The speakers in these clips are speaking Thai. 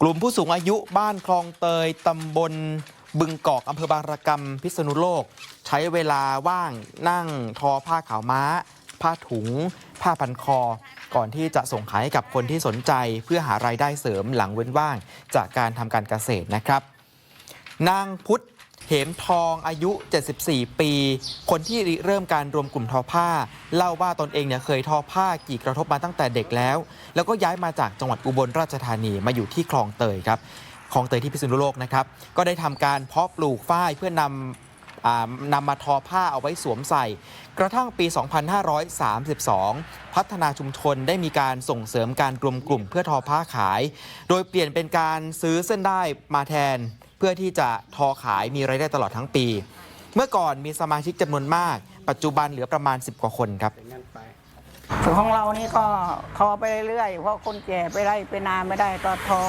กลุ่มผู้สูงอายุบ้านคลองเตยตำบลบึงกอกอำเภอบางระกำพิษณุโลก ใช้เวลาว่างนั่งทอผ้าขาวม้า ผ้าถุง ผ้าพันคอ ก่อนที่จะส่งขายให้กับคนที่สนใจเพื่อหารายได้เสริมหลังเว้นว่างจากการทำการเกษตรนะครับ นางพุทธ เหมทองอายุ 74 ปี คนที่เริ่มการรวมกลุ่มทอผ้า เล่าว่าตนเองเนี่ยเคยทอผ้ากี่กระทบมาตั้งแต่เด็กแล้ว แล้วก็ย้ายมาจากจังหวัดอุบลราชธานีมาอยู่ที่คลองเตยครับคลองเตยที่พิษณุโลกนะครับ ก็ได้ทำการเพาะปลูกฝ้ายเพื่อนำอ่า นำมาทอผ้าเอาไว้สวมใส่ กระทั่งปี 2532 พัฒนาชุมชนได้มีการส่งเสริมการรวมกลุ่มเพื่อทอผ้าขาย โดยเปลี่ยนเป็นการซื้อเส้นได้มาแทน เพื่อที่จะทอขายมีรายได้ตลอดทั้งปี เมื่อก่อนมีสมาชิกจำนวนมาก ปัจจุบันเหลือประมาณ 10 กว่าคนครับ ส่วนของเรานี่ก็ทอไปเรื่อยๆเพราะคนแก่ไปไล่ไปนานไม่ได้ก็ทอ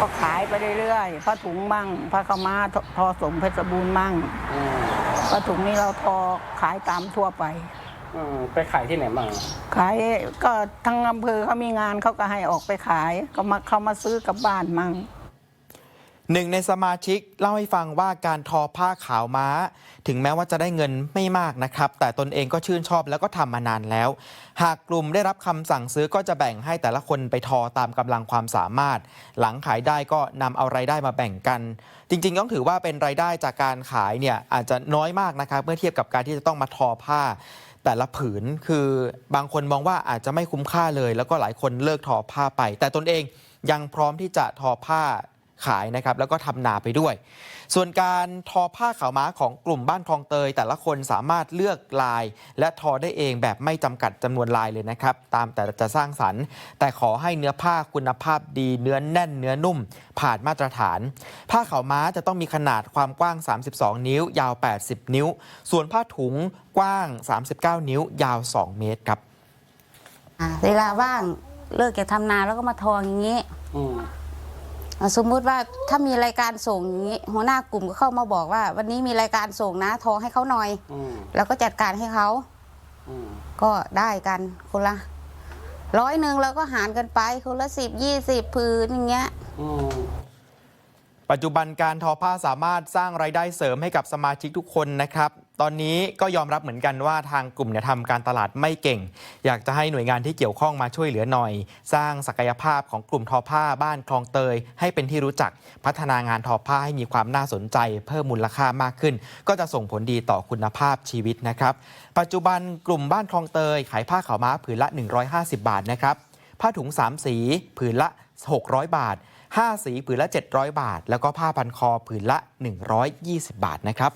ก็ขายไปเรื่อยๆผ้าถุงมั่งผ้าขาวม้าททอสมเพชรบูรณ์มั่งผ้าถุงนี่เราทอขายตามทั่วไปอืมไปขายที่ไหนบ้างขายก็ทั้งอำเภอเขามีงานเขาก็ให้ออกไปขาย ก็มาเขามาซื้อกลับบ้านมั่ง หนึ่งในสมาชิกเล่าให้ฟังว่าการทอผ้าขาวม้า ถึงแม้ว่าจะได้เงินไม่มากนะครับ แต่ตนเองก็ชื่นชอบแล้วก็ทำมานานแล้ว หากกลุ่มได้รับคำสั่งซื้อก็จะแบ่งให้แต่ละคนไปทอตามกำลังความสามารถ หลังขายได้ก็นำเอารายได้มาแบ่งกัน จริงๆต้องถือว่าเป็นรายได้จากการขายเนี่ยอาจจะน้อยมากนะครับเมื่อเทียบกับการที่จะต้องมาทอผ้าแต่ละผืนคือบางคนมองว่าอาจจะไม่คุ้มค่าเลย แล้วก็หลายคนเลิกทอผ้าไป แต่ตนเองยังพร้อมที่จะทอผ้า ขายนะครับแล้วก็ทำนาไปด้วย ส่วนการทอผ้าขาวม้าของกลุ่มบ้านคลองเตย แต่ละคนสามารถเลือกลาย และทอได้เองแบบไม่จำกัดจำนวนลายเลยนะครับ ตามแต่จะสร้างสรรค์ แต่ขอให้เนื้อผ้าคุณภาพดีเนื้อแน่นเนื้อนุ่ม ผ่านมาตรฐาน ผ้าขาวม้าจะต้องมีขนาดความกว้าง 32 นิ้ว ยาว 80 นิ้ว ส่วนผ้าถุงกว้าง 39 นิ้ว ยาว 2 เมตรครับอะเวลาว่างเลิกจากทำนาแล้วก็มาทออย่างนี้อืมอะ สมมุติว่าถ้ามีรายการส่งอย่างนี้หัวหน้ากลุ่มก็เข้ามาบอกว่า วันนี้มีรายการส่งนะทอให้เขาหน่อยอืมแล้วก็จัดการให้เขา อืมก็ได้กันคนละร้อยหนึ่งแล้วก็หารกันไปคนละสิบยี่สิบพื้นอย่างเงี้ย อืม ปัจจุบันการทอผ้าสามารถสร้างรายได้เสริมให้กับสมาชิกทุกคนนะครับ ตอนนี้ก็ยอมรับเหมือนกันว่าทางกลุ่มเนี่ยทำการตลาดไม่เก่ง อยากจะให้หน่วยงานที่เกี่ยวข้องมาช่วยเหลือหน่อย สร้างศักยภาพของกลุ่มทอผ้าบ้านคลองเตย ให้เป็นที่รู้จักพัฒนางานทอผ้าให้มีความน่าสนใจ เพิ่มมูลค่ามากขึ้น ก็จะส่งผลดีต่อคุณภาพชีวิตนะครับ ปัจจุบันกลุ่มบ้านคลองเตย ขายผ้าขาวม้าผืนละ 150 บาทนะครับผ้าถุง 3 สีผืนละ 600 บาท5สีผืนละ 700 บาท แล้วก็ผ้าพันคอผืนละ 120 บาทนะครับ